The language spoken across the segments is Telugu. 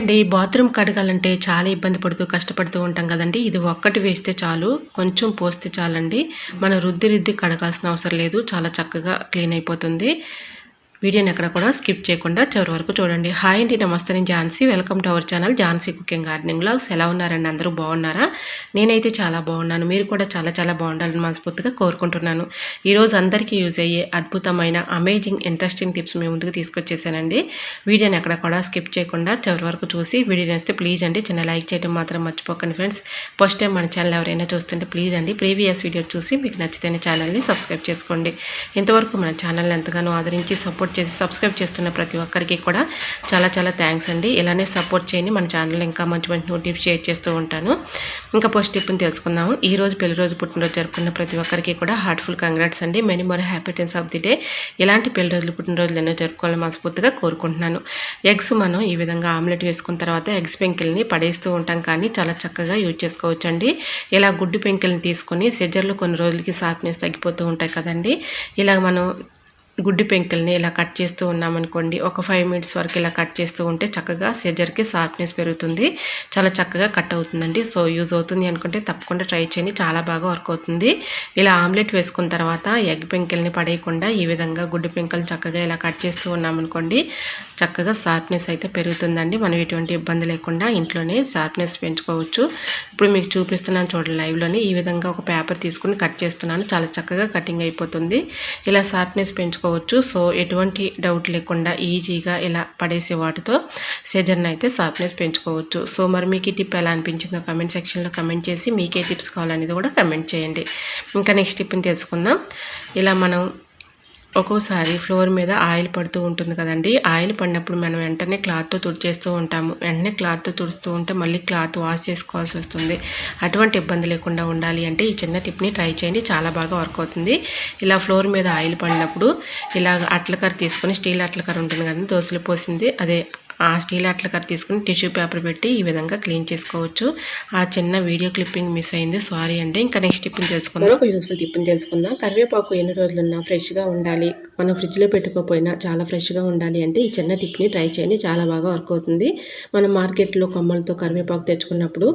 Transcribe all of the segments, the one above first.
అండి బాత్రూమ్ కడగాలంటే చాలా ఇబ్బంది పడుతూ కష్టపడుతూ ఉంటాం కదండి. ఇది ఒక్కటి వేస్తే చాలు కొంచెం పోస్తే చాలండి. మనం రుద్ది రుద్ది కడగాల్సిన అవసరం లేదు చాలా చక్కగా క్లీన్ అయిపోతుంది. వీడియోని ఎక్కడ కూడా స్కిప్ చేయకుండా చివరి వరకు చూడండి. హాయ్ అండి నమస్తే నేను Jhansi. Welcome to our channel Jhansi cooking gardening blogs ఎలా ఉన్నారండి అందరూ? బాగున్నారా? నేనైతే చాలా బాగున్నాను. మీరు కూడా చాలా చాలా బాగుండాలని మనస్ఫూర్తిగా కోరుకుంటున్నాను. ఈరోజు అందరికీ యూజ్ అయ్యే అద్భుతమైన అమేజింగ్ ఇంట్రెస్టింగ్ టిప్స్ మీ ముందుకు తీసుకొచ్చేసానండి. వీడియోని ఎక్కడ కూడా స్కిప్ చేయకుండా చివరి వరకు చూసి వీడియో నేస్తే ప్లీజ్ అండి చిన్న లైక్ చేయడం మాత్రం మర్చిపోకండి ఫ్రెండ్స్ ఫస్ట్ టైం మన ఛానల్ ఎవరైనా చూస్తుంటే ప్లీజ్ అండి ప్రీవియస్ వీడియో చూసి మీకు నచ్చితేనే ఛానల్ని సబ్స్క్రైబ్ చేసుకోండి. ఇంతవరకు మన ఛానల్ని ఎంతగానో ఆదరించి సపోర్ట్ సపోర్ట్ చేసి సబ్స్క్రైబ్ చేస్తున్న ప్రతి ఒక్కరికి కూడా చాలా చాలా థ్యాంక్స్ అండి. ఇలానే సపోర్ట్ చేయండి. మన ఛానల్ ఇంకా మంచి మంచి నోటిఫ్ షేర్ చేస్తూ ఉంటాను. ఇంకా పోస్ట్ టిప్ని తెలుసుకుందాము. ఈ రోజు పెళ్ళి రోజు పుట్టినరోజు జరుపుకున్న ప్రతి ఒక్కరికి కూడా హార్ట్ఫుల్ కంగ్రాట్స్ అండి. Many more happy returns of the day ఇలాంటి పెళ్ళి రోజులు పుట్టినరోజులు ఎన్నో జరుపుకోవాలని మనస్ఫూర్తిగా కోరుకుంటున్నాను. ఎగ్స్ మనం ఈ విధంగా ఆమ్లెట్ వేసుకున్న తర్వాత ఎగ్స్ పెంకిల్ని పడేస్తూ ఉంటాం కానీ చాలా చక్కగా యూజ్ చేసుకోవచ్చు అండి ఇలా గుడ్డు పెంకిల్ని తీసుకొని సెజర్లు కొన్ని రోజులకి సాఫ్ట్నెస్ తగ్గిపోతూ ఉంటాయి కదండి. ఇలా మనం గుడ్డి పెంకుల్ని ఇలా కట్ చేస్తూ ఉన్నామనుకోండి ఒక ఫైవ్ మినిట్స్ వరకు ఇలా కట్ చేస్తూ ఉంటే చక్కగా సెజర్కి షార్ప్నెస్ పెరుగుతుంది. చాలా చక్కగా కట్ అవుతుందండి. సో యూజ్ అవుతుంది అనుకుంటే తప్పకుండా ట్రై చేయండి. చాలా బాగా వర్క్ అవుతుంది. ఇలా ఆమ్లెట్ వేసుకున్న తర్వాత ఎగ్ పెంకుల్ని పడేయకుండా ఈ విధంగా గుడ్డి పెంకుల్ని చక్కగా ఇలా కట్ చేస్తూ ఉన్నామనుకోండి చక్కగా షార్ప్నెస్ అయితే పెరుగుతుందండి. మనం ఎటువంటి ఇబ్బంది లేకుండా ఇంట్లోనే షార్ప్నెస్ పెంచుకోవచ్చు. ఇప్పుడు మీకు చూపిస్తున్నాను చూడండి లైవ్లోనే ఈ విధంగా ఒక పేపర్ తీసుకుని కట్ చేస్తున్నాను. చాలా చక్కగా కటింగ్ అయిపోతుంది. ఇలా షార్ప్నెస్ పెంచుకో చేసుకోవచ్చు. సో ఎటువంటి డౌట్ లేకుండా ఈజీగా ఇలా పడేసే వాటితో సెజర్ని అయితే షార్ప్నెస్ పెంచుకోవచ్చు. సో మరి మీకు ఈ టిప్ ఎలా అనిపించిందో కమెంట్ సెక్షన్లో కమెంట్ చేసి మీకే టిప్స్ కావాలనేది కూడా కమెంట్ చేయండి. ఇంకా నెక్స్ట్ టిప్ని తెలుసుకుందాం. ఇలా మనం ఒక్కోసారి ఫ్లోర్ మీద ఆయిల్ పడుతూ ఉంటుంది కదండి. ఆయిల్ పడినప్పుడు మనం వెంటనే క్లాత్తో తుడిచేస్తూ ఉంటాము. వెంటనే క్లాత్తో తుడుస్తూ ఉంటే మళ్ళీ క్లాత్ వాష్ చేసుకోవాల్సి వస్తుంది. అటువంటి ఇబ్బంది లేకుండా ఉండాలి అంటే ఈ చిన్న టిప్ని ట్రై చేయండి. చాలా బాగా వర్క్ అవుతుంది. ఇలా ఫ్లోర్ మీద ఆయిల్ పడినప్పుడు ఇలా అట్లకర తీసుకొని స్టీల్ అట్లకర ఉంటుంది కదండి. దోశలు పోసింది. అదే ఆ స్టీల్ కట్ తీసుకుని టిష్యూ పేపర్ పెట్టి ఈ విధంగా క్లీన్ చేసుకోవచ్చు. ఆ చిన్న వీడియో క్లిప్పింగ్ మిస్ అయింది. సారీ అండి. ఇంకా నెక్స్ట్ టిప్ని తెలుసుకుందాం. ఒక యూస్ఫుల్ టిప్ని తెలుసుకుందాం. కరివేపాకు ఎన్ని రోజులున్నా ఫ్రెష్గా ఉండాలి. మనం ఫ్రిడ్జ్లో పెట్టుకోపోయినా చాలా ఫ్రెష్గా ఉండాలి అంటే ఈ చిన్న టిప్ని ట్రై చేయండి. చాలా బాగా వర్క్ అవుతుంది. మనం మార్కెట్లో కొమ్మలతో కరివేపాకు తెచ్చుకున్నప్పుడు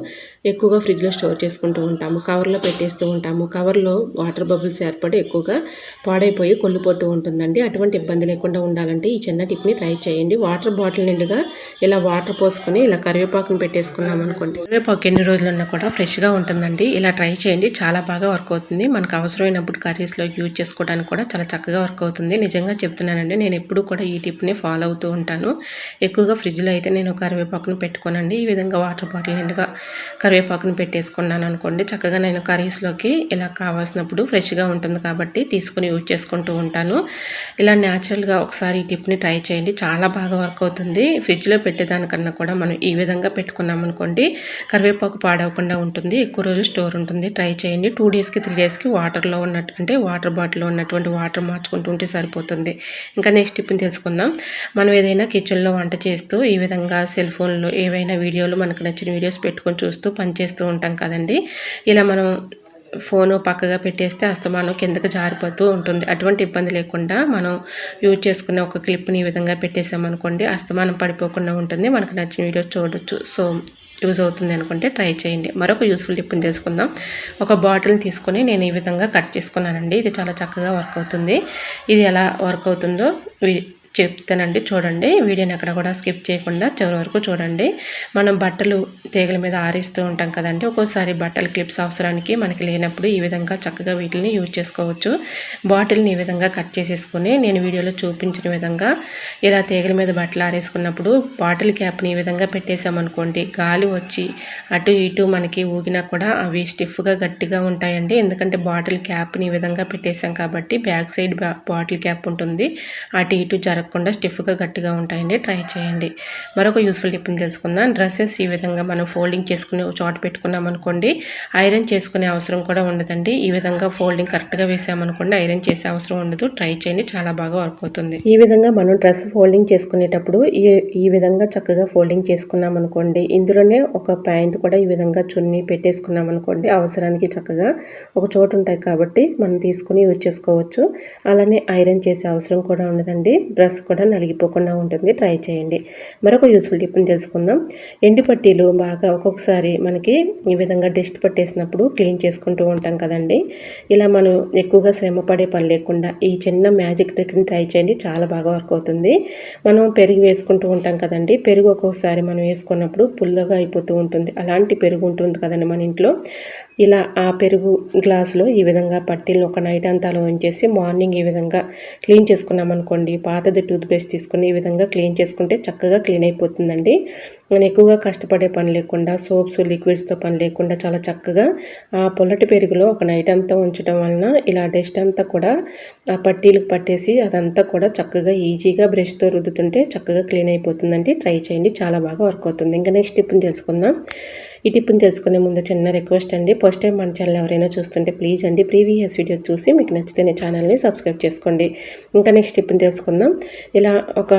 ఎక్కువగా ఫ్రిడ్జ్లో స్టోర్ చేసుకుంటూ ఉంటాము. కవర్లో పెట్టేస్తూ ఉంటాము. కవర్లో వాటర్ బబుల్స్ ఏర్పడి ఎక్కువగా పాడైపోయి కొల్లిపోతూ ఉంటుందండి. అటువంటి ఇబ్బంది లేకుండా ఉండాలంటే ఈ చిన్న టిప్ని ట్రై చేయండి. వాటర్ బాటిల్ నిండుగా ఇలా వాటర్ పోసుకొని ఇలా కరివేపాకుని పెట్టేసుకున్నాం అనుకోండి. కరివేపాకు ఎన్ని రోజులు ఉన్నా కూడా ఫ్రెష్గా ఉంటుందండి. ఇలా ట్రై చేయండి. చాలా బాగా వర్క్ అవుతుంది. మనకు అవసరమైనప్పుడు కర్రీస్లో యూజ్ చేసుకోవడానికి కూడా చాలా చక్కగా వర్క్ అవుతుంది. నిజంగా చెప్తున్నానండి. నేను ఎప్పుడు కూడా ఈ టిప్ని ఫాలో అవుతూ ఉంటాను. ఎక్కువగా ఫ్రిడ్జ్లో అయితే నేను కరివేపాకుని పెట్టుకోనండి. ఈ విధంగా వాటర్ బాటిల్ నిండుగా కరివేపాకుని పెట్టేసుకున్నాను అనుకోండి. చక్కగా నేను కర్రీస్లోకి ఇలా కావాల్సినప్పుడు ఫ్రెష్గా ఉంటుంది కాబట్టి తీసుకుని యూజ్ చేసుకుంటూ ఉంటాను. ఇలా న్యాచురల్గా ఒకసారి ఈ టిప్ని ట్రై చేయండి. చాలా బాగా వర్క్ అవుతుంది. ఫ్రిడ్జ్లో పెట్టేదానికన్నా కూడా మనం ఈ విధంగా పెట్టుకున్నాం అనుకోండి కరివేపాకు పాడవకుండా ఉంటుంది. ఎక్కువ రోజు స్టోర్ ఉంటుంది. ట్రై చేయండి. టూ డేస్కి త్రీ డేస్కి వాటర్లో ఉన్నట్టు అంటే వాటర్ బాటిల్లో ఉన్నటువంటి వాటర్ మార్చుకుంటూ ఉంటే సరిపోతుంది. ఇంకా నెక్స్ట్ టిప్ని తెలుసుకుందాం. మనం ఏదైనా కిచెన్లో వంట చేస్తూ ఈ విధంగా సెల్ ఫోన్లో ఏవైనా వీడియోలు మనకు నచ్చిన వీడియోస్ పెట్టుకొని చూస్తూ పనిచేస్తూ ఉంటాం కదండి. ఇలా మనం ఫోను పక్కగా పెట్టేస్తే అస్తమానం కిందకి జారిపోతూ ఉంటుంది. అటువంటి ఇబ్బంది లేకుండా మనం యూజ్ చేసుకునే ఒక క్లిప్ని ఈ విధంగా పెట్టేసామనుకోండి అస్తమానం పడిపోకుండా ఉంటుంది. మనకు నచ్చిన వీడియోస్ చూడొచ్చు. సో యూజ్ అవుతుంది అనుకుంటే ట్రై చేయండి. మరొక యూస్ఫుల్ టిప్ని తెలుసుకుందాం. ఒక బాటిల్ని తీసుకొని నేను ఈ విధంగా కట్ చేసుకున్నానండి. ఇది చాలా చక్కగా వర్క్ అవుతుంది. ఇది ఎలా వర్క్ అవుతుందో చెప్తానండి. చూడండి వీడియోని ఎక్కడ కూడా స్కిప్ చేయకుండా చివరి వరకు చూడండి. మనం బట్టలు తీగల మీద ఆరేస్తూ ఉంటాం కదండి. ఒక్కోసారి బట్టలు క్లిప్స్ అవసరానికి మనకి లేనప్పుడు ఈ విధంగా చక్కగా వీటిని యూజ్ చేసుకోవచ్చు. బాటిల్ని ఈ విధంగా కట్ చేసేసుకుని నేను వీడియోలో చూపించిన విధంగా ఇలా తీగల మీద బట్టలు ఆరేసుకున్నప్పుడు బాటిల్ క్యాప్ని ఈ విధంగా పెట్టేసామనుకోండి గాలి వచ్చి అటు ఇటు మనకి ఊగినా కూడా అవి స్టిఫ్గా గట్టిగా ఉంటాయండి. ఎందుకంటే బాటిల్ క్యాప్ని ఈ విధంగా పెట్టేసాం కాబట్టి బ్యాక్ సైడ్ బాటిల్ క్యాప్ ఉంటుంది. అటు ఇటు జరగ జరగకుండా స్టిఫ్గా గట్టిగా ఉంటాయండి. ట్రై చేయండి. మరొక యూస్ఫుల్ టిప్ని తెలుసుకుందాం. డ్రెస్సెస్ ఈ విధంగా మనం ఫోల్డింగ్ చేసుకుని చోట పెట్టుకున్నాం అనుకోండి ఐరన్ చేసుకునే అవసరం కూడా ఉండదండి. ఈ విధంగా ఫోల్డింగ్ కరెక్ట్గా వేసామనుకోండి ఐరన్ చేసే అవసరం ఉండదు. ట్రై చేయండి. చాలా బాగా వర్క్ అవుతుంది. ఈ విధంగా మనం డ్రెస్ ఫోల్డింగ్ చేసుకునేటప్పుడు ఈ ఈ విధంగా చక్కగా ఫోల్డింగ్ చేసుకున్నాం అనుకోండి ఇందులోనే ఒక ప్యాంట్ కూడా ఈ విధంగా చున్నీ పెట్టేసుకున్నాం అనుకోండి అవసరానికి చక్కగా ఒక చోటు ఉంటాయి కాబట్టి మనం తీసుకుని యూజ్ చేసుకోవచ్చు. అలానే ఐరన్ చేసే అవసరం కూడా ఉండదండి. డ్రెస్ కలర్స్ కూడా నలిగిపోకుండా ఉంటుంది. ట్రై చేయండి. మరొక యూస్ఫుల్ టిప్ని తెలుసుకుందాం. ఎండు పట్టీలు బాగా ఒక్కొక్కసారి మనకి ఈ విధంగా డస్ట్ పట్టేసినప్పుడు క్లీన్ చేసుకుంటూ ఉంటాం కదండి. ఇలా మనం ఎక్కువగా శ్రమ పడే పని లేకుండా ఈ చిన్న మ్యాజిక్ ట్రిక్ని ట్రై చేయండి. చాలా బాగా వర్క్ అవుతుంది. మనం పెరుగు వేసుకుంటూ ఉంటాం కదండి. పెరుగు ఒక్కొక్కసారి మనం వేసుకున్నప్పుడు పుల్లగా అయిపోతూ ఉంటుంది. అలాంటి పెరుగు ఉంటుంది కదండి మన ఇంట్లో. ఇలా ఆ పెరుగు గ్లాసులో ఈ విధంగా పట్టీలు ఒక నైట్ అంతా ఉంచేసి మార్నింగ్ ఈ విధంగా క్లీన్ చేసుకున్నాం అనుకోండి. పాతది టూత్ తీసుకుని ఈ విధంగా క్లీన్ చేసుకుంటే చక్కగా క్లీన్ అయిపోతుందండి. మనం ఎక్కువగా కష్టపడే పని లేకుండా సోప్స్ లిక్విడ్స్తో పని లేకుండా చాలా చక్కగా ఆ పొల్లటి పెరుగులో ఒక నైట్ అంతా ఉంచడం వలన ఇలా డస్ట్ అంతా కూడా ఆ పట్టీలకు పట్టేసి అదంతా కూడా చక్కగా ఈజీగా బ్రష్తో రుద్దుతుంటే చక్కగా క్లీన్ అయిపోతుందండి. ట్రై చేయండి. చాలా బాగా వర్క్ అవుతుంది. ఇంకా నెక్స్ట్ టిప్ని తెలుసుకుందాం. ఈ టిప్ని తెలుసుకునే ముందు చిన్న రిక్వెస్ట్ అండి. ఫస్ట్ టైం మన ఛానల్ ఎవరైనా చూస్తుంటే ప్లీజ్ అండి ప్రీవియస్ వీడియో చూసి మీకు నచ్చితే ఛానల్ని సబ్స్క్రైబ్ చేసుకోండి. ఇంకా నెక్స్ట్ టిప్ని తెలుసుకుందాం. ఇలా ఒక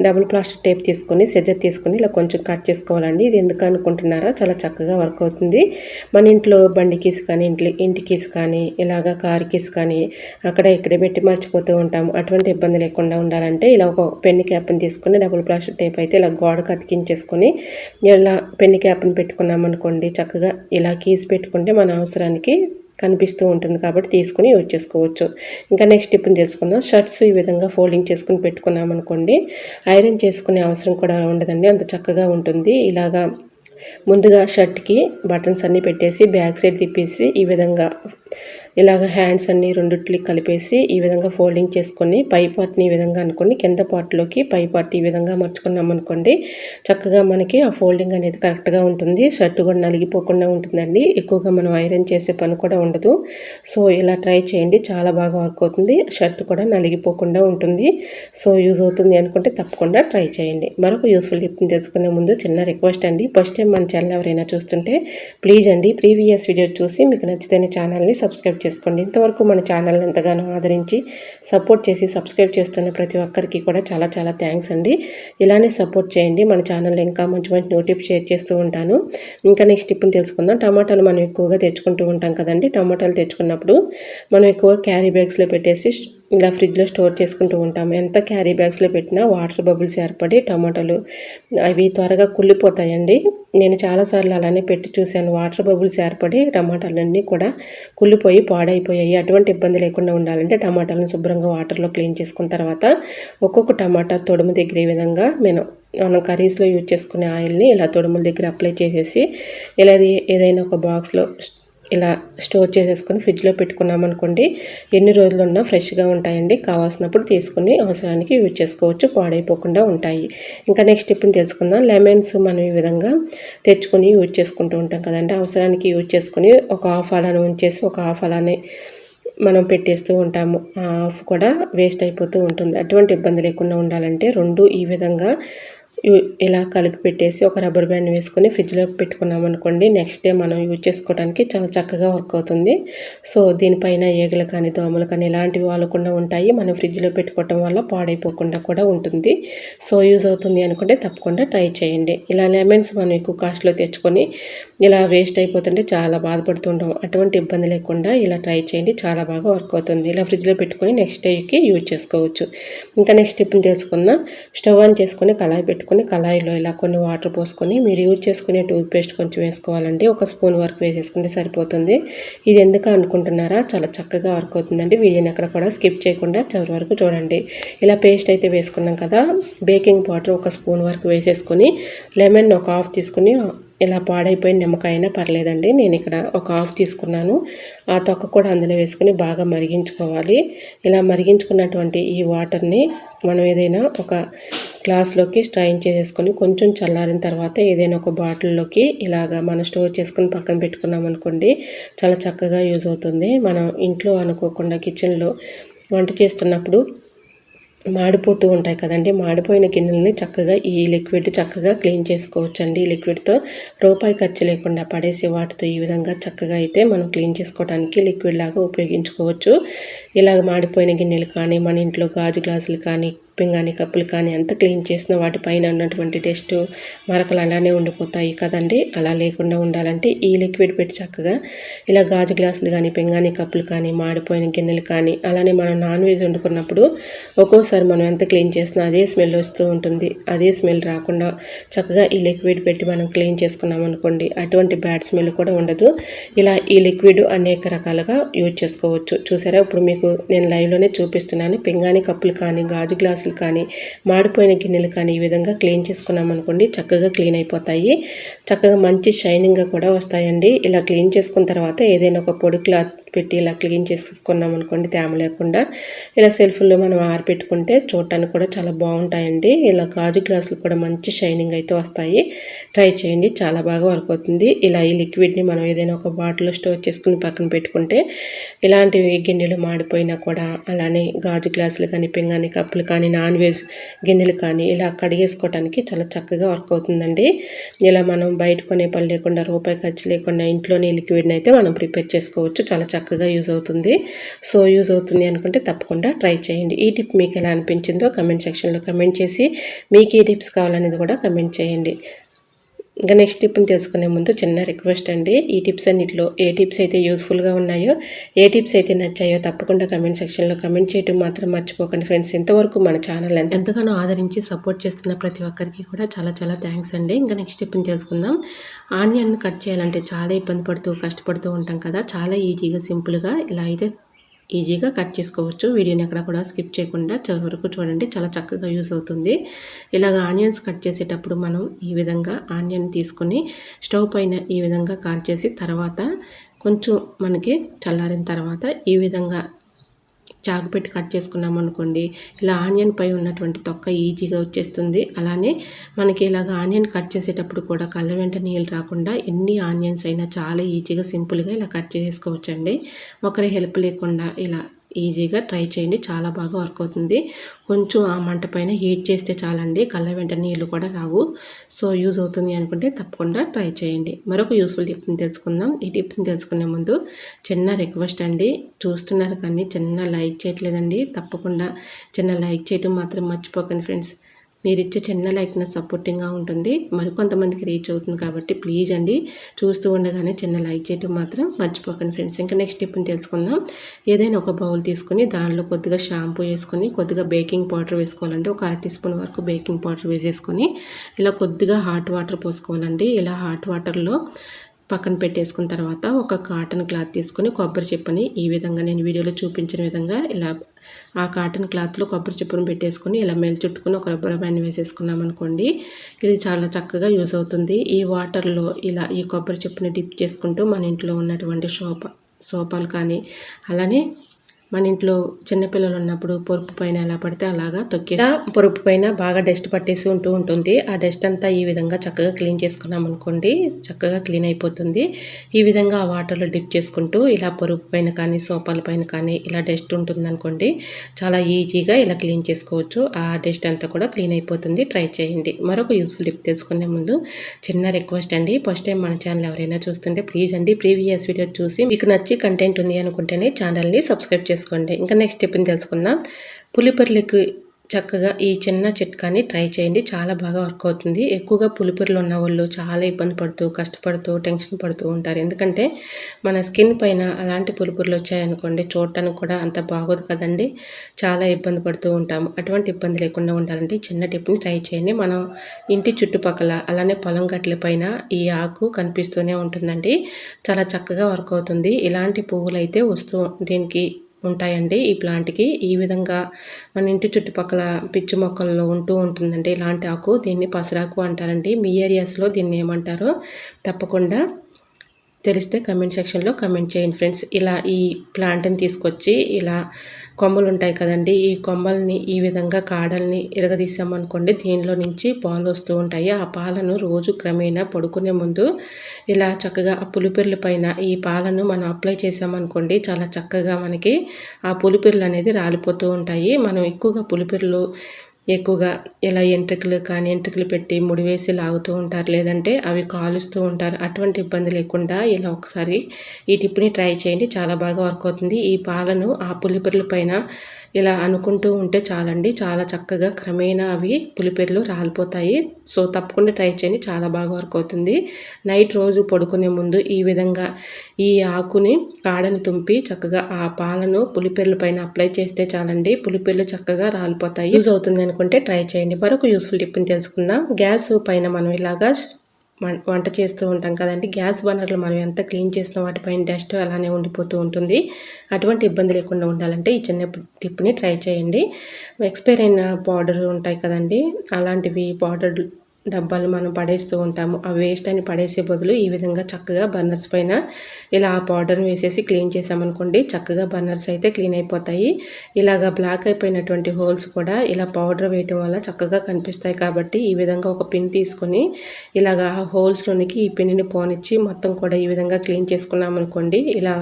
డబుల్ ప్లాస్టిక్ టేప్ తీసుకొని సెజర్ తీసుకొని ఇలా కొంచెం కట్ చేసుకోవాలండి. ఇది ఎందుకు అనుకుంటున్నారా చాలా చక్కగా వర్క్ అవుతుంది. మన ఇంట్లో బండి కీస్ కానీ ఇంట్లో ఇంటి కీస్ కానీ ఇలాగ కార్ కీస్ కానీ అక్కడ ఇక్కడ పెట్టి మర్చిపోతూ ఉంటాము. అటువంటి ఇబ్బంది లేకుండా ఉండాలంటే ఇలా ఒక పెన్ను క్యాప్ని తీసుకొని డబుల్ ప్లాస్టిక్ టేప్ అయితే ఇలా గోడకు అతికించేసుకొని ఇలా పెన్ను క్యాప్ని పెట్టుకున్నామనుకోండి చక్కగా ఇలా కీస్ పెట్టుకుంటే మన అవసరానికి కనిపిస్తూ ఉంటుంది కాబట్టి తీసుకుని యూజ్ చేసుకోవచ్చు. ఇంకా నెక్స్ట్ టిప్ని తెలుసుకుందాం. షర్ట్స్ ఈ విధంగా ఫోల్డింగ్ చేసుకుని పెట్టుకున్నాం అనుకోండి. ఐరన్ చేసుకునే అవసరం కూడా ఉండదండి. అంత చక్కగా ఉంటుంది. ఇలాగా ముందుగా షర్ట్కి బటన్స్ అన్నీ పెట్టేసి బ్యాక్ సైడ్ తిప్పేసి ఈ విధంగా ఇలాగ హ్యాండ్స్ అన్ని రెండిట్లు కలిపేసి ఈ విధంగా ఫోల్డింగ్ చేసుకొని పై పార్ట్ని ఈ విధంగా అనుకోండి. కింద పార్ట్లోకి పై పార్ట్ ఈ విధంగా మర్చుకున్నాం అనుకోండి చక్కగా మనకి ఆ ఫోల్డింగ్ అనేది కరెక్ట్గా ఉంటుంది. షర్ట్ కూడా నలిగిపోకుండా ఉంటుందండి. ఎక్కువగా మనం ఐరన్ చేసే పని కూడా ఉండదు. సో ఇలా ట్రై చేయండి. చాలా బాగా వర్క్ అవుతుంది. షర్ట్ కూడా నలిగిపోకుండా ఉంటుంది. సో యూజ్ అవుతుంది అనుకుంటే తప్పకుండా ట్రై చేయండి. మరొక యూస్ఫుల్ టిప్ని తెలుసుకునే ముందు చిన్న రిక్వెస్ట్ అండి. ఫస్ట్ టైం మన ఛానల్ ఎవరైనా చూస్తుంటే ప్లీజ్ అండి ప్రీవియస్ వీడియో చూసి మీకు నచ్చితే ఛానల్ని సబ్స్క్రైబ్ చేసుకోండి. ఇంతవరకు మన ఛానల్ ఎంతగానో ఆదరించి సపోర్ట్ చేసి సబ్స్క్రైబ్ చేస్తున్న ప్రతి ఒక్కరికి కూడా చాలా చాలా థ్యాంక్స్ అండి. ఇలానే సపోర్ట్ చేయండి. మన ఛానల్ ఇంకా మంచి మంచి నోటిఫ్ షేర్ చేస్తూ ఉంటాను. ఇంకా నెక్స్ట్ టిప్ని తెలుసుకుందాం. టమాటాలు మనం ఎక్కువగా తెచ్చుకుంటూ ఉంటాం కదండి. టమాటాలు తెచ్చుకున్నప్పుడు మనం ఎక్కువ క్యారీ బ్యాగ్స్లో పెట్టేసి ఇలా ఫ్రిడ్జ్లో స్టోర్ చేసుకుంటూ ఉంటాము. ఎంత క్యారీ బ్యాగ్స్లో పెట్టినా వాటర్ బబుల్స్ ఏర్పడి టమాటాలు అవి త్వరగా కుళ్ళిపోతాయండి. నేను చాలాసార్లు అలానే పెట్టి చూశాను. వాటర్ బబుల్స్ ఏర్పడి టమాటాలన్నీ కూడా కుళ్ళిపోయి పాడైపోయాయి. అటువంటి ఇబ్బంది లేకుండా ఉండాలంటే టమాటాలను శుభ్రంగా వాటర్లో క్లీన్ చేసుకున్న తర్వాత ఒక్కొక్క టమాటా తొడుము దగ్గర ఈ విధంగా నేను మనం కర్రీస్లో యూజ్ చేసుకునే ఆయిల్ని ఇలా తొడుముల దగ్గర అప్లై చేసేసి ఇలా ఏదైనా ఒక బాక్స్లో ఇలా స్టోర్ చేసేసుకొని ఫ్రిడ్జ్లో పెట్టుకున్నాం అనుకోండి ఎన్ని రోజులు ఉన్నా ఫ్రెష్గా ఉంటాయండి. కావాల్సినప్పుడు తీసుకుని అవసరానికి యూజ్ చేసుకోవచ్చు పాడైపోకుండా ఉంటాయి. ఇంకా నెక్స్ట్ టిప్ని తెలుసుకుందాం. లెమన్స్ మనం ఈ విధంగా తెచ్చుకొని యూజ్ చేసుకుంటూ ఉంటాం కదండి. అవసరానికి యూజ్ చేసుకొని ఒక హాఫ్ అలానే ఉంచేసి ఒక హాఫ్ అలానే మనం పెట్టేస్తూ ఉంటాము. ఆ హాఫ్ కూడా వేస్ట్ అయిపోతూ ఉంటుంది. అటువంటి ఇబ్బంది లేకుండా ఉండాలంటే రెండు ఈ విధంగా ఇలా కలిపి పెట్టేసి ఒక రబ్బర్ బ్యాండ్ వేసుకొని ఫ్రిడ్జ్లో పెట్టుకున్నాం అనుకోండి నెక్స్ట్ డే మనం యూజ్ చేసుకోవడానికి చాలా చక్కగా వర్క్ అవుతుంది. సో దీనిపైన ఏగలు కానీ దోమలు కానీ ఇలాంటివి వాలకుండా ఉంటాయి. మనం ఫ్రిడ్జ్లో పెట్టుకోవటం వల్ల పాడైపోకుండా కూడా ఉంటుంది. సో యూజ్ అవుతుంది అనుకుంటే తప్పకుండా ట్రై చేయండి. ఇలా లెమన్స్ మనం ఎక్కువ కాస్ట్లో తెచ్చుకొని ఇలా వేస్ట్ అయిపోతుంటే చాలా బాధపడుతుంటాం. అటువంటి ఇబ్బంది లేకుండా ఇలా ట్రై చేయండి. చాలా బాగా వర్క్ అవుతుంది. ఇలా ఫ్రిడ్జ్లో పెట్టుకొని నెక్స్ట్ డేకి యూజ్ చేసుకోవచ్చు. ఇంకా నెక్స్ట్ టిప్ని తెలుసుకుందాం. స్టవ్ ఆన్ చేసుకొని కళాయి పెట్టుకుని కళాయిలో ఇలా కొన్ని వాటర్ పోసుకొని మీరు యూజ్ చేసుకునే టూత్ పేస్ట్ కొంచెం వేసుకోవాలండి. ఒక స్పూన్ వరకు వేసేసుకుంటే సరిపోతుంది. ఇది ఎందుకు అనుకుంటున్నారా? చాలా చక్కగా వర్క్ అవుతుందండి. వీడియోని ఎక్కడ కూడా స్కిప్ చేయకుండా చివరి వరకు చూడండి. ఇలా పేస్ట్ అయితే వేసుకున్నాం కదా. బేకింగ్ పౌడర్ ఒక స్పూన్ వరకు వేసేసుకొని లెమన్ ఒక హాఫ్ తీసుకుని ఇలా పాడైపోయిన నిమ్మకాయ అయినా పర్లేదండి. నేను ఇక్కడ ఒక హాఫ్ తీసుకున్నాను. ఆ తొక్క కూడా అందులో వేసుకుని బాగా మరిగించుకోవాలి. ఇలా మరిగించుకున్నటువంటి ఈ వాటర్ని మనం ఏదైనా ఒక గ్లాస్లోకి స్ట్రైన్ చేసేసుకొని కొంచెం చల్లారిన తర్వాత ఏదైనా ఒక బాటిల్లోకి ఇలాగా మనం స్టోర్ చేసుకుని పక్కన పెట్టుకున్నాం అనుకోండి చాలా చక్కగా యూజ్ అవుతుంది. మనం ఇంట్లో అనుకోకుండా కిచెన్లో వంట చేస్తున్నప్పుడు మాడిపోతూ ఉంటాయి కదండి. మాడిపోయిన గిన్నెలని చక్కగా ఈ లిక్విడ్ చక్కగా క్లీన్ చేసుకోవచ్చు అండి ఈ లిక్విడ్తో రూపాయి ఖర్చు లేకుండా పడేసి వాటితో ఈ విధంగా చక్కగా అయితే మనం క్లీన్ చేసుకోవడానికి లిక్విడ్ లాగా ఉపయోగించుకోవచ్చు. ఇలాగ మాడిపోయిన గిన్నెలు కానీ మన ఇంట్లో గాజు గ్లాసులు కానీ పింగాణి కప్పులు కానీ ఎంత క్లీన్ చేసినా వాటిపైన ఉన్నటువంటి టెస్ట్ మరకలు అలానే ఉండిపోతాయి కదండి. అలా లేకుండా ఉండాలంటే ఈ లిక్విడ్ పెట్టి చక్కగా ఇలా గాజు గ్లాసులు కానీ పింగాణి కప్పులు కానీ మాడిపోయిన గిన్నెలు కానీ అలానే మనం నాన్ వెజ్ వండుకున్నప్పుడు ఒక్కోసారి మనం ఎంత క్లీన్ చేసినా అదే స్మెల్ వస్తూ ఉంటుంది. అదే స్మెల్ రాకుండా చక్కగా ఈ లిక్విడ్ పెట్టి మనం క్లీన్ చేసుకున్నాం అనుకోండి అటువంటి బ్యాడ్ స్మెల్ కూడా ఉండదు. ఇలా ఈ లిక్విడ్ అనేక రకాలుగా యూజ్ చేసుకోవచ్చు. చూసారా? ఇప్పుడు మీకు నేను లైవ్లోనే చూపిస్తున్నాను. పింగాణి కప్పులు కానీ గాజు గ్లాసులు కానీ మాడిపోయిన గిన్నెలు కానీ ఈ విధంగా క్లీన్ చేసుకున్నాం అనుకోండి చక్కగా క్లీన్ అయిపోతాయి. చక్కగా మంచి షైనింగ్గా కూడా వస్తాయండి. ఇలా క్లీన్ చేసుకున్న తర్వాత ఏదైనా ఒక పొడి క్లాత్ పెట్టి ఇలా క్లీన్ చేసుకున్నాం అనుకోండి తేమ లేకుండా. ఇలా సెల్ఫ్లో మనం ఆరిపెట్టుకుంటే చూడటానికి కూడా చాలా బాగుంటాయండి. ఇలా గాజు గ్లాసులు కూడా మంచి షైనింగ్ అయితే వస్తాయి. ట్రై చేయండి చాలా బాగా వర్క్ అవుతుంది. ఇలా ఈ లిక్విడ్ని మనం ఏదైనా ఒక బాటిల్లో స్టోర్ చేసుకుని పక్కన పెట్టుకుంటే ఇలాంటివి గిన్నెలు మాడిపోయినా కూడా అలానే గాజు గ్లాసులు కానీ పింగాని కప్పులు కానీ నాన్ వెజ్ గిన్నెలు కానీ ఇలా కడిగేసుకోవడానికి చాలా చక్కగా వర్క్ అవుతుందండి. ఇలా మనం బయట కొనే పని లేకుండా రూపాయి ఖర్చు లేకుండా ఇంట్లోనే లిక్విడ్ని అయితే మనం ప్రిపేర్ చేసుకోవచ్చు. చాలా చక్కగా యూజ్ అవుతుంది. సో యూజ్ అవుతుంది అనుకుంటే తప్పకుండా ట్రై చేయండి. ఈ టిప్ మీకు ఎలా అనిపించిందో కమెంట్ సెక్షన్లో కమెంట్ చేసి మీకు ఏ టిప్స్ కావాలనేది కూడా కమెంట్ చేయండి. ఇంకా నెక్స్ట్ టిప్ని తెలుసుకునే ముందు చిన్న రిక్వెస్ట్ అండి. ఈ టిప్స్ అన్నిటిలో ఏ టిప్స్ అయితే యూస్ఫుల్గా ఉన్నాయో ఏ టిప్స్ అయితే నచ్చాయో తప్పకుండా కమెంట్ సెక్షన్లో కమెంట్ చేయడం మాత్రం మర్చిపోకండి ఫ్రెండ్స్ ఇంతవరకు మన ఛానల్ ఎంతగానో ఆదరించి సపోర్ట్ చేస్తున్న ప్రతి ఒక్కరికి కూడా చాలా చాలా థ్యాంక్స్ అండి. ఇంకా నెక్స్ట్ టిప్ని తెలుసుకుందాం. ఆనియన్ కట్ చేయాలంటే చాలా ఇబ్బంది పడుతూ కష్టపడుతూ ఉంటాం కదా చాలా ఈజీగా సింపుల్గా ఇలా అయితే ఈజీగా కట్ చేసుకోవచ్చు. వీడియోని ఎక్కడ కూడా స్కిప్ చేయకుండా చివరి వరకు చూడండి. చాలా చక్కగా యూస్ అవుతుంది. ఇలాగ ఆనియన్స్ కట్ చేసేటప్పుడు మనం ఈ విధంగా ఆనియన్ తీసుకొని స్టవ్ పైన ఈ విధంగా కాల్చేసి తర్వాత కొంచెం మనకి చల్లారిన తర్వాత ఈ విధంగా చాకు పెట్టి కట్ చేసుకున్నాం అనుకోండి ఇలా ఆనియన్ పై ఉన్నటువంటి తొక్క ఈజీగా వచ్చేస్తుంది. అలానే మనకి ఇలాగ ఆనియన్ కట్ చేసేటప్పుడు కూడా కళ్ళ వెంట నీళ్ళు రాకుండా ఎన్ని ఆనియన్స్ అయినా చాలా ఈజీగా సింపుల్గా ఇలా కట్ చేసుకోవచ్చండి. ఒకరి హెల్ప్ లేకుండా ఇలా ఈజీగా ట్రై చేయండి. చాలా బాగా వర్క్ అవుతుంది. కొంచెం ఆ మంట పైన హీట్ చేస్తే చాలండి. కళ్ళ వెంట నీళ్ళు కూడా రావు. సో యూజ్ అవుతుంది అనుకుంటే తప్పకుండా ట్రై చేయండి. మరొక యూస్ఫుల్ టిప్ని తెలుసుకుందాం. ఈ టిప్ని తెలుసుకునే ముందు చిన్న రిక్వెస్ట్ అండి. చూస్తున్నారు కానీ చిన్న లైక్ చేయట్లేదండి. తప్పకుండా చిన్న లైక్ చేయటం మాత్రం మర్చిపోకండి ఫ్రెండ్స్. మీరు ఇచ్చే చిన్న లైక్న సపోర్టింగ్గా ఉంటుంది. మరికొంతమందికి రీచ్ అవుతుంది కాబట్టి ప్లీజ్ అండి. చూస్తూ ఉండగానే చిన్న లైక్ చేయటం మాత్రం మర్చిపోకండి ఫ్రెండ్స్. ఇంకా నెక్స్ట్ టిప్ని తెలుసుకుందాం. ఏదైనా ఒక బౌల్ తీసుకొని దానిలో కొద్దిగా షాంపూ వేసుకొని కొద్దిగా బేకింగ్ పౌడర్ వేసుకోవాలండి ఒక అర టీ స్పూన్ వరకు బేకింగ్ పౌడర్ వేసేసుకొని ఇలా కొద్దిగా హాట్ వాటర్ పోసుకోవాలండి. ఇలా హాట్ వాటర్లో పక్కన పెట్టేసుకున్న తర్వాత ఒక కాటన్ క్లాత్ తీసుకొని కొబ్బరి చెప్పుని ఈ విధంగా నేను వీడియోలో చూపించిన విధంగా ఇలా ఆ కాటన్ క్లాత్లో కొబ్బరి చెప్పును పెట్టేసుకొని ఇలా మేలు చుట్టుకుని ఒక రబ్బర్ బ్యాండ్ వేసేసుకున్నాం అనుకోండి ఇది చాలా చక్కగా యూస్ అవుతుంది. ఈ వాటర్లో ఇలా ఈ కొబ్బరి చెప్పుని డిప్ చేసుకుంటూ మన ఇంట్లో ఉన్నటువంటి సోపా సోపాలు కానీ అలానే మన ఇంట్లో చిన్నపిల్లలు ఉన్నప్పుడు పొరుపు పైన ఎలా పడితే అలాగా తొక్కేసి పొరుపు పైన బాగా డస్ట్ పట్టేసి ఉంటూ ఉంటుంది. ఆ డస్ట్ అంతా ఈ విధంగా చక్కగా క్లీన్ చేసుకున్నాం అనుకోండి చక్కగా క్లీన్ అయిపోతుంది. ఈ విధంగా ఆ వాటర్లో డిప్ చేసుకుంటూ ఇలా పొరుపు పైన కానీ సోపాల పైన కానీ ఇలా డస్ట్ ఉంటుంది అనుకోండి చాలా ఈజీగా ఇలా క్లీన్ చేసుకోవచ్చు. ఆ డస్ట్ అంతా కూడా క్లీన్ అయిపోతుంది. ట్రై చేయండి. మరొక యూస్ఫుల్ టిప్ తెలుసుకునే ముందు చిన్న రిక్వెస్ట్ అండి. ఫస్ట్ టైం మన ఛానల్ ఎవరైనా చూస్తుంటే ప్లీజ్ అండి ప్రీవియస్ వీడియో చూసి మీకు నచ్చి కంటెంట్ ఉంది అనుకుంటేనే ఛానల్ని సబ్స్క్రైబ్ చేసుకోండి. ఇంకా నెక్స్ట్ టిప్ని తెలుసుకుందాం. పులిపర్లకి చక్కగా ఈ చిన్న చిట్కాని ట్రై చేయండి. చాలా బాగా వర్క్ అవుతుంది. ఎక్కువగా పులిపురులు ఉన్న వాళ్ళు చాలా ఇబ్బంది పడుతూ కష్టపడుతూ టెన్షన్ పడుతూ ఉంటారు. ఎందుకంటే మన స్కిన్ పైన అలాంటి పులిపురులు వచ్చాయనుకోండి చూడటానికి కూడా అంత బాగోదు కదండి. చాలా ఇబ్బంది పడుతూ ఉంటాము. అటువంటి ఇబ్బంది లేకుండా ఉండాలంటే చిన్న టిప్ని ట్రై చేయండి. మనం ఇంటి చుట్టుపక్కల అలానే పొలం గట్ల పైన ఈ ఆకు కనిపిస్తూనే ఉంటుందండి. చాలా చక్కగా వర్క్ అవుతుంది. ఇలాంటి పువ్వులు అయితే వస్తూ దీనికి ఉంటాయండి ఈ ప్లాంట్కి. ఈ విధంగా మన ఇంటి చుట్టుపక్కల పిచ్చి మొక్కల్లో ఉంటూ ఉంటుందండి ఇలాంటి ఆకు. దీన్ని పసరాకు అంటారండి. మీ ఏరియాస్లో దీన్ని ఏమంటారో? తప్పకుండా తెలిస్తే కమెంట్ సెక్షన్లో కమెంట్ చేయండి ఫ్రెండ్స్ ఇలా ఈ ప్లాంట్ని తీసుకొచ్చి ఇలా కొమ్మలు ఉంటాయి కదండి ఈ కొమ్మల్ని ఈ విధంగా కాడల్ని ఇరగదీసామనుకోండి దీనిలో నుంచి పాలు వస్తూ ఉంటాయి. ఆ పాలను రోజు క్రమేణా పడుకునే ముందు ఇలా చక్కగా ఆ పులిపిర్ల పైన ఈ పాలను మనం అప్లై చేసామనుకోండి చాలా చక్కగా మనకి ఆ పులిపిర్లు అనేది రాలిపోతూ ఉంటాయి. మనం ఎక్కువగా పులిపిర్లు ఎక్కువగా ఇలా ఎంట్రుకలు కానీ ఎంట్రుకలు పెట్టి ముడివేసి లాగుతూ ఉంటారు. లేదంటే అవి కాలుస్తూ ఉంటారు. అటువంటి ఇబ్బంది లేకుండా ఇలా ఒకసారి ఈ టిప్ని ట్రై చేయండి. చాలా బాగా వర్క్ అవుతుంది. ఈ పాలను ఆ పులిపిర్ల పైన ఇలా అనుకుంటూ ఉంటే చాలండి. చాలా చక్కగా క్రమేణా అవి పులిపెర్లు రాలిపోతాయి. సో తప్పకుండా ట్రై చేయండి. చాలా బాగా వర్క్ అవుతుంది. నైట్ రోజు పడుకునే ముందు ఈ విధంగా ఈ ఆకుని కాడను తుంపి చక్కగా ఆ పాలను పులిపెర్ల పైన అప్లై చేస్తే చాలండి. పులిపెర్లు చక్కగా రాలిపోతాయి. యూజ్ అవుతుంది అనుకుంటే ట్రై చేయండి. మరొక యూస్ఫుల్ టిప్ని తెలుసుకుందాం. గ్యాస్ పైన మనం ఇలాగా వంట చేస్తూ ఉంటాం కదండి. గ్యాస్ బర్నర్లు మనం ఎంత క్లీన్ చేసిన వాటిపైన డస్ట్ అలానే ఉండిపోతూ ఉంటుంది. అటువంటి ఇబ్బంది లేకుండా ఉండాలంటే ఈ చిన్న టిప్ని ట్రై చేయండి. ఎక్స్పైర్ అయిన పౌడర్ ఉంటాయి కదండి. అలాంటివి పౌడర్ డబ్బాలు మనం పడేస్తూ ఉంటాము. ఆ వేస్ట్ అని పడేసే బదులు ఈ విధంగా చక్కగా బర్నర్స్ పైన ఇలా ఆ పౌడర్ని వేసేసి క్లీన్ చేసామనుకోండి చక్కగా బర్నర్స్ అయితే క్లీన్ అయిపోతాయి. ఇలాగ బ్లాక్ అయిపోయినటువంటి హోల్స్ కూడా ఇలా పౌడర్ వేయటం వల్ల చక్కగా కనిపిస్తాయి కాబట్టి ఈ విధంగా ఒక పిన్ తీసుకొని ఇలాగ ఆ హోల్స్లోనికి ఈ పిన్ని పోనిచ్చి మొత్తం కూడా ఈ విధంగా క్లీన్ చేసుకున్నామనుకోండి ఇలా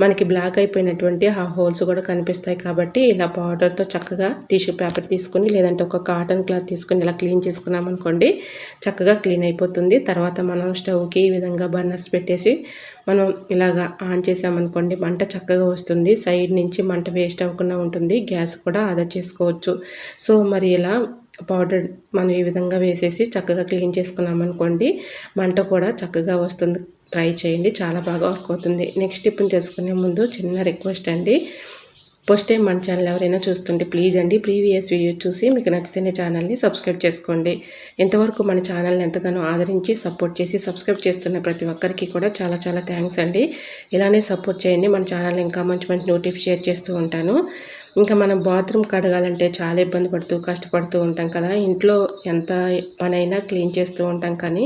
మనకి బ్లాక్ అయిపోయినటువంటి ఆ హోల్స్ కూడా కనిపిస్తాయి కాబట్టి ఇలా పౌడర్తో చక్కగా టిష్యూ పేపర్ తీసుకొని లేదంటే ఒక కాటన్ క్లాత్ తీసుకొని ఇలా క్లీన్ చేసుకున్నామనుకోండి చక్కగా క్లీన్ అయిపోతుంది. తర్వాత మనం స్టవ్కి ఈ విధంగా బర్నర్స్ పెట్టేసి మనం ఇలాగా ఆన్ చేసామనుకోండి మంట చక్కగా వస్తుంది. సైడ్ నుంచి మంట వేస్ట్ అవ్వకుండా ఉంటుంది. గ్యాస్ కూడా ఆదా చేసుకోవచ్చు. సో మరి ఇలా పౌడర్ మనం ఈ విధంగా వేసేసి చక్కగా క్లీన్ చేసుకున్నామనుకోండి మంట కూడా చక్కగా వస్తుంది. ట్రై చేయండి. చాలా బాగా వర్క్ అవుతుంది. నెక్స్ట్ టిప్ని చేసుకునే ముందు చిన్న రిక్వెస్ట్ అండి. ఫస్ట్ టైం మన ఛానల్ ఎవరైనా చూస్తుంటే ప్లీజ్ అండి ప్రీవియస్ వీడియో చూసి మీకు నచ్చితేనే ఛానల్ని సబ్స్క్రైబ్ చేసుకోండి. ఎంతవరకు మన ఛానల్ని ఎంతగానో ఆదరించి సపోర్ట్ చేసి సబ్స్క్రైబ్ చేస్తున్న ప్రతి ఒక్కరికి కూడా చాలా చాలా థ్యాంక్స్ అండి. ఇలానే సపోర్ట్ చేయండి మన ఛానల్ ఇంకా మంచి మంచి నోటిఫ్ షేర్ చేస్తూ ఉంటాను. ఇంకా మనం బాత్రూమ్ కడగాలంటే చాలా ఇబ్బంది పడుతూ కష్టపడుతూ ఉంటాం కదా. ఇంట్లో ఎంత పనైనా క్లీన్ చేస్తూ ఉంటాం కానీ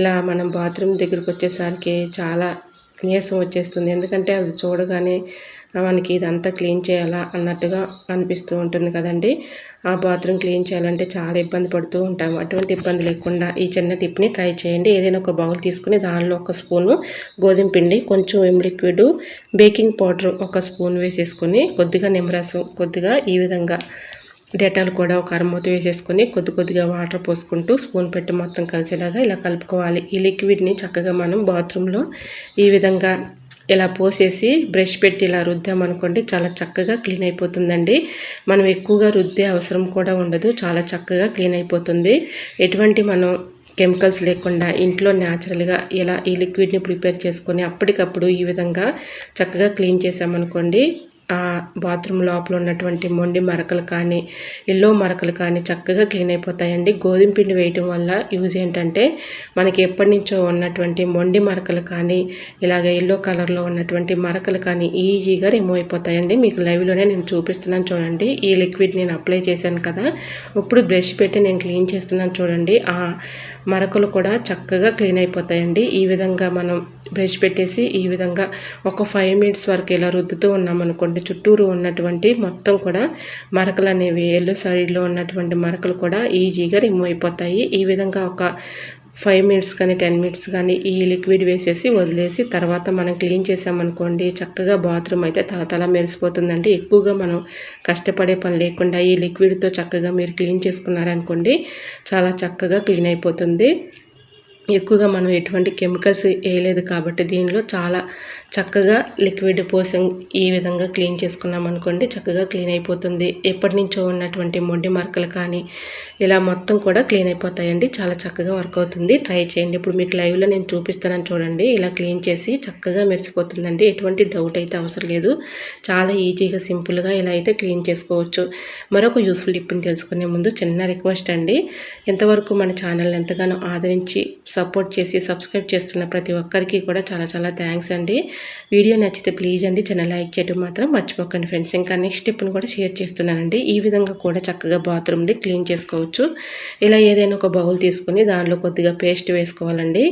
ఇలా మనం బాత్రూమ్ దగ్గరికి వచ్చేసరికి చాలా నీరసం వచ్చేస్తుంది. ఎందుకంటే అది చూడగానే మనకి ఇదంతా క్లీన్ చేయాలా అన్నట్టుగా అనిపిస్తూ ఉంటుంది కదండి. ఆ బాత్రూమ్ క్లీన్ చేయాలంటే చాలా ఇబ్బంది పడుతూ ఉంటాము. అటువంటి ఇబ్బంది లేకుండా ఈ చిన్న టిప్ని ట్రై చేయండి. ఏదైనా ఒక బౌల్ తీసుకుని దానిలో ఒక స్పూను గోధుమ పిండి కొంచెం ఎం లిక్విడ్ బేకింగ్ పౌడర్ ఒక స్పూన్ వేసేసుకొని కొద్దిగా నిమ్మరసం కొద్దిగా ఈ విధంగా డెటాల్ కూడా ఒక అరమూత వేసేసుకొని కొద్ది కొద్దిగా వాటర్ పోసుకుంటూ స్పూన్ పెట్టి మొత్తం కలిసేలాగా ఇలా కలుపుకోవాలి. ఈ లిక్విడ్ని చక్కగా మనం బాత్రూంలో ఈ విధంగా ఇలా పోసేసి బ్రష్ పెట్టి ఇలా రుద్దామనుకోండి చాలా చక్కగా క్లీన్ అయిపోతుందండి. మనం ఎక్కువగా రుద్దే అవసరం కూడా ఉండదు. చాలా చక్కగా క్లీన్ అయిపోతుంది. ఎటువంటి మనం కెమికల్స్ లేకుండా ఇంట్లో న్యాచురల్గా ఇలా ఈ లిక్విడ్ని ప్రిపేర్ చేసుకొని అప్పటికప్పుడు ఈ విధంగా చక్కగా క్లీన్ చేసామనుకోండి బాత్రూమ్ లోపల ఉన్నటువంటి మొండి మరకలు కానీ ఎల్లో మరకలు కానీ చక్కగా క్లీన్ అయిపోతాయండి. గోధుమ పిండి వేయటం వల్ల యూజ్ ఏంటంటే మనకి ఎప్పటి నుంచో ఉన్నటువంటి మొండి మరకలు కానీ ఇలాగ ఎల్లో కలర్లో ఉన్నటువంటి మరకలు కానీ ఈజీగా రిమూవ్ అయిపోతాయండి. మీకు లైవ్లోనే నేను చూపిస్తున్నాను చూడండి. ఈ లిక్విడ్ నేను అప్లై చేశాను కదా. ఇప్పుడు బ్రష్ పెట్టి నేను క్లీన్ చేస్తున్నాను చూడండి. మరకలు కూడా చక్కగా క్లీన్ అయిపోతాయండి. ఈ విధంగా మనం బ్రష్ పెట్టేసి ఈ విధంగా ఒక ఫైవ్ మినిట్స్ వరకు ఇలా రుద్దుతూ ఉన్నామనుకోండి చుట్టూరు ఉన్నటువంటి మొత్తం కూడా మరకలు అనేవి ఎల్లో సైడ్లో ఉన్నటువంటి మరకలు కూడా ఈజీగా రిమూవ్ అయిపోతాయి. ఈ విధంగా ఒక ఫైవ్ మినిట్స్ కానీ టెన్ మినిట్స్ కానీ ఈ లిక్విడ్ వేసేసి వదిలేసి తర్వాత మనం క్లీన్ చేసామనుకోండి చక్కగా బాత్రూమ్ అయితే తల తల మెరిసిపోతుందండి. ఎక్కువగా మనం కష్టపడే పని లేకుండా ఈ లిక్విడ్తో చక్కగా మీరు క్లీన్ చేసుకున్నారనుకోండి చాలా చక్కగా క్లీన్ అయిపోతుంది. ఎక్కువగా మనం ఎటువంటి కెమికల్స్ వేయలేదు కాబట్టి దీనిలో చాలా చక్కగా లిక్విడ్ పోసం ఈ విధంగా క్లీన్ చేసుకున్నాం అనుకోండి చక్కగా క్లీన్ అయిపోతుంది. ఎప్పటి నుంచో ఉన్నటువంటి మొండి మరకలు కానీ ఇలా మొత్తం కూడా క్లీన్ అయిపోతాయండి. చాలా చక్కగా వర్క్ అవుతుంది. ట్రై చేయండి. ఇప్పుడు మీకు లైవ్లో నేను చూపిస్తానని చూడండి. ఇలా క్లీన్ చేసి చక్కగా మెరిసిపోతుందండి. ఎటువంటి డౌట్ అయితే అవసరం లేదు. చాలా ఈజీగా సింపుల్గా ఇలా అయితే క్లీన్ చేసుకోవచ్చు. మరొక యూస్ఫుల్ టిప్ని తెలుసుకునే ముందు చిన్న రిక్వెస్ట్ అండి. ఎంతవరకు మన ఛానల్ ఎంతగానో ఆదరించి సపోర్ట్ చేసి సబ్స్క్రైబ్ చేస్తున్న ప్రతి ఒక్కరికి కూడా చాలా చాలా థ్యాంక్స్ అండి. వీడియో నచ్చితే ప్లీజ్ అండి చిన్న లైక్ చేయడం మాత్రం మర్చిపోకండి ఫ్రెండ్స్. ఇంకా నెక్స్ట్ స్టెప్ను కూడా షేర్ చేస్తున్నానండి. ఈ విధంగా కూడా చక్కగా బాత్రూమ్ని క్లీన్ చేసుకోవచ్చు. ఇలా ఏదైనా ఒక బౌల్ తీసుకుని దానిలో కొద్దిగా పేస్ట్ వేసుకోవాలండి.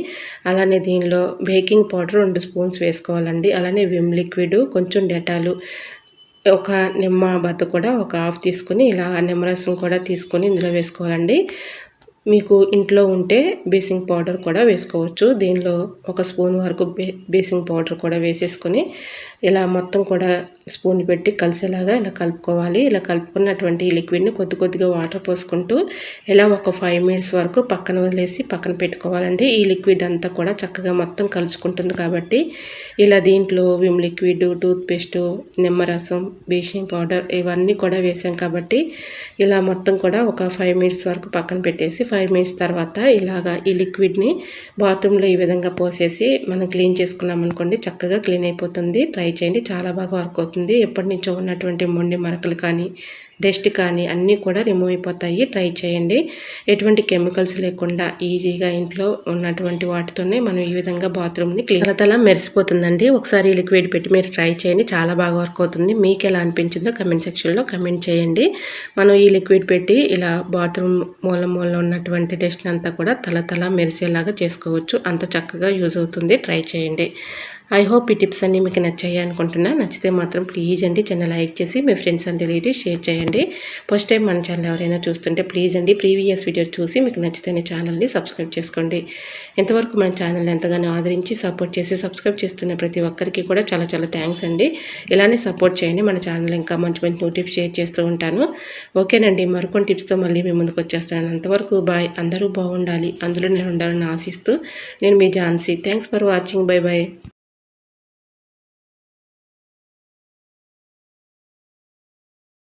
అలానే దీనిలో బేకింగ్ పౌడర్ రెండు స్పూన్స్ వేసుకోవాలండి. అలానే విమ్ లిక్విడ్ కొంచెం డెటాలు ఒక నిమ్మ బద్ద కూడా ఒక హాఫ్ తీసుకుని ఇలా నిమ్మరసం కూడా తీసుకొని ఇందులో వేసుకోవాలండి. మీకు ఇంట్లో ఉంటే బేసింగ్ పౌడర్ కూడా వేసుకోవచ్చు. దీనిలో ఒక స్పూన్ వరకు బే బేసింగ్ పౌడర్ కూడా వేసేసుకొని ఇలా మొత్తం కూడా స్పూన్ పెట్టి కలిసేలాగా ఇలా కలుపుకోవాలి. ఇలా కలుపుకున్నటువంటి లిక్విడ్ని కొద్ది కొద్దిగా వాటర్ పోసుకుంటూ ఇలా ఒక ఫైవ్ మినిట్స్ వరకు పక్కన వదిలేసి పక్కన పెట్టుకోవాలండి. ఈ లిక్విడ్ అంతా కూడా చక్కగా మొత్తం కలుసుకుంటుంది కాబట్టి ఇలా దీంట్లో విమ్ లిక్విడ్ టూత్పేస్ట్ నిమ్మరసం బ్లీచింగ్ పౌడర్ ఇవన్నీ కూడా వేసాం కాబట్టి ఇలా మొత్తం కూడా ఒక ఫైవ్ మినిట్స్ వరకు పక్కన పెట్టేసి ఫైవ్ మినిట్స్ తర్వాత ఇలాగా ఈ లిక్విడ్ని బాత్రూంలో ఈ విధంగా పోసేసి మనం క్లీన్ చేసుకున్నాం అనుకోండి చక్కగా క్లీన్ అయిపోతుంది. ట్రై చేయండి. చాలా బాగా వర్క్ అవుతుంది. ఎప్పటి నుంచో ఉన్నటువంటి మొండి మరకలు కానీ డస్ట్ కానీ అన్నీ కూడా రిమూవ్ అయిపోతాయి. ట్రై చేయండి. ఎటువంటి కెమికల్స్ లేకుండా ఈజీగా ఇంట్లో ఉన్నటువంటి వాటితోనే మనం ఈ విధంగా బాత్రూమ్ని క్లీన్ తల మెరిసిపోతుందండి. ఒకసారి లిక్విడ్ పెట్టి మీరు ట్రై చేయండి. చాలా బాగా వర్క్ అవుతుంది. మీకు ఎలా అనిపించిందో కమెంట్ సెక్షన్లో కమెంట్ చేయండి. మనం ఈ లిక్విడ్ పెట్టి ఇలా బాత్రూమ్ మూల మూల ఉన్నటువంటి డస్ట్ అంతా కూడా తల తల మెరిసేలాగా చేసుకోవచ్చు. అంత చక్కగా యూజ్ అవుతుంది. ట్రై చేయండి. ఐ హోప్ ఈ టిప్స్ అన్నీ మీకు నచ్చాయి అనుకుంటున్నా. నచ్చితే మాత్రం ప్లీజ్ అండి చిన్న లైక్ చేసి మీ ఫ్రెండ్స్ అండ్ రిలేటివ్స్ షేర్ చేయండి. ఫస్ట్ టైం మన ఛానల్ ఎవరైనా చూస్తుంటే ప్లీజ్ అండి ప్రీవియస్ వీడియో చూసి మీకు నచ్చితే ఛానల్ని సబ్స్క్రైబ్ చేసుకోండి. ఇంతవరకు మన ఛానల్ని ఎంతగానో ఆదరించి సపోర్ట్ చేసి సబ్స్క్రైబ్ చేస్తున్న ప్రతి ఒక్కరికి కూడా చాలా చాలా థ్యాంక్స్ అండి. ఇలానే సపోర్ట్ చేయండి. మన ఛానల్ ఇంకా మంచి మంచి నో టిప్స్ షేర్ చేస్తూ ఉంటాను. ఓకేనండి మరికొన్ని టిప్స్తో మళ్ళీ మీ ముందుకు వచ్చేస్తాను. అంతవరకు బాయ్ అందరూ బాగుండాలి. అందులో నేను ఉండాలని ఆశిస్తూ నేను మీ Jhansi. Thanks for watching bye bye